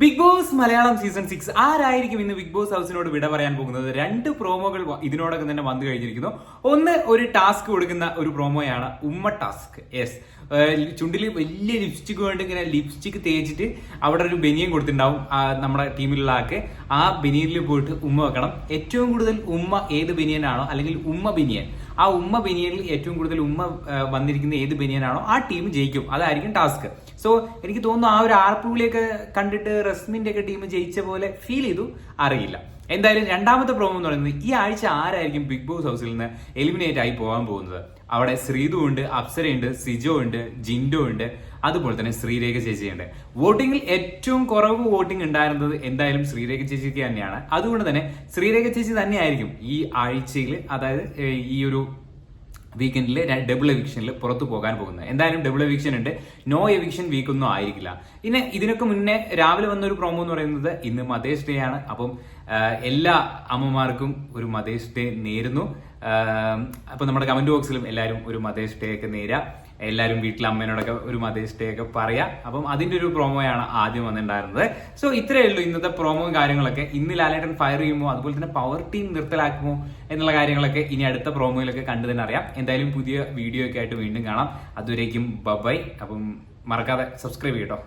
Big boss Malayalam season six ആരായിരിക്കും ഇന്ന് big boss ഹൗസിനോട് വിട പറയാൻ പോകുന്നത്? രണ്ട് പ്രോമോകൾ ഇതിനോടൊക്കെ തന്നെ വന്നു കഴിഞ്ഞിരിക്കുന്നു. ഒന്ന് ഒരു ടാസ്ക് കൊടുക്കുന്ന ഒരു പ്രോമോയാണ് ഉമ്മ ടാസ്ക്. യെസ് ചുണ്ടിൽ വലിയ ലിപ്സ്റ്റിക് കൊണ്ട് ഇങ്ങനെ ലിപ്സ്റ്റിക് തേച്ചിട്ട് അവിടെ ഒരു ബനിയൻ കൊടുത്തിട്ടുണ്ടാവും നമ്മുടെ ടീമിലുള്ള ആൾക്ക്. ആ ബനിയനിൽ പോയിട്ട് ഉമ്മ വെക്കണം. ഏറ്റവും കൂടുതൽ ഉമ്മ ഏത് ബനിയനാണോ അല്ലെങ്കിൽ ഉമ്മ ബനിയൻ. ആ ഉമ്മ ബനിയനിൽ ഏറ്റവും കൂടുതൽ ഉമ്മ വന്നിരിക്കുന്ന ഏത് ബനിയനാണോ ആ ടീം ജയിക്കും. അതായിരിക്കും ടാസ്ക്. സോ എനിക്ക് തോന്നുന്നു ആ ഒരു ആർപ്പുവിളിയൊക്കെ കണ്ടിട്ട് റസ്മിന്റെ ഒക്കെ ടീം ജയിച്ച പോലെ ഫീൽ ചെയ്തു. അറിയില്ല. എന്തായാലും രണ്ടാമത്തെ പ്രോമോ എന്ന് പറയുന്നത് ഈ ആഴ്ച ആരായിരിക്കും ബിഗ് ബോസ് ഹൗസിൽ നിന്ന് എലിമിനേറ്റ് ആയി പോകാൻ പോകുന്നത്? അവിടെ ശ്രീതു ഉണ്ട് അപ്സരയുണ്ട് സിജോ ഉണ്ട് ജിൻഡോ ഉണ്ട് അതുപോലെ തന്നെ ശ്രീരേഖ ചേച്ചിയുണ്ട് വോട്ടിങ്ങിൽ ഏറ്റവും കുറവ് വോട്ടിംഗ് ഉണ്ടായിരുന്നത് എന്തായാലും ശ്രീരേഖ ചേച്ചിക്ക് തന്നെയാണ്. അതുകൊണ്ട് തന്നെ ശ്രീരേഖ ചേച്ചി തന്നെയായിരിക്കും ഈ ആഴ്ചയിൽ അതായത് ഈ ഒരു വീക്കെൻഡിൽ ഡബിൾ എവിക്ഷനിൽ പുറത്തു പോകാൻ പോകുന്നത്. എന്തായാലും ഡബിൾ എവിക്ഷൻ ഉണ്ട്. നോ എവിക്ഷൻ വീക്ക് ഒന്നും ആയിരിക്കില്ല. പിന്നെ ഇതിനൊക്കെ മുന്നേ രാവിലെ വന്ന ഒരു പ്രോമോ എന്ന് പറയുന്നത് ഇന്ന് മദേഴ്സ് ഡേ ആണ്. അപ്പം എല്ലാ അമ്മമാർക്കും ഒരു മദേഴ്സ് ഡേ നേരുന്നു. അപ്പൊ നമ്മുടെ കമന്റ് ബോക്സിലും എല്ലാവരും ഒരു മദേഴ്സ് ഡേ ഒക്കെ നേരുക എല്ലാവരും വീട്ടിലെ അമ്മേനോടൊക്കെ ഒരു മദേഴ്സ് ഡേ ഒക്കെ പറയാം. അപ്പം അതിന്റെ ഒരു പ്രോമോയാണ് ആദ്യം വന്നിട്ടുണ്ടായിരുന്നത്. സോ ഇത്രയേ ഉള്ളൂ ഇന്നത്തെ പ്രോമോ കാര്യങ്ങളൊക്കെ. ഇന്ന് ലാലേട്ടൻ ഫയർ ചെയ്യുമോ അതുപോലെ തന്നെ പവർ ടീം നിർത്തലാക്കുമോ എന്നുള്ള കാര്യങ്ങളൊക്കെ ഇനി അടുത്ത പ്രോമോയിലൊക്കെ കണ്ടു തന്നെ അറിയാം. എന്തായാലും പുതിയ വീഡിയോ ഒക്കെ ആയിട്ട് വീണ്ടും കാണാം. അതുവരേക്കും ബബൈ അപ്പം മറക്കാതെ സബ്സ്ക്രൈബ് ചെയ്യട്ടോ.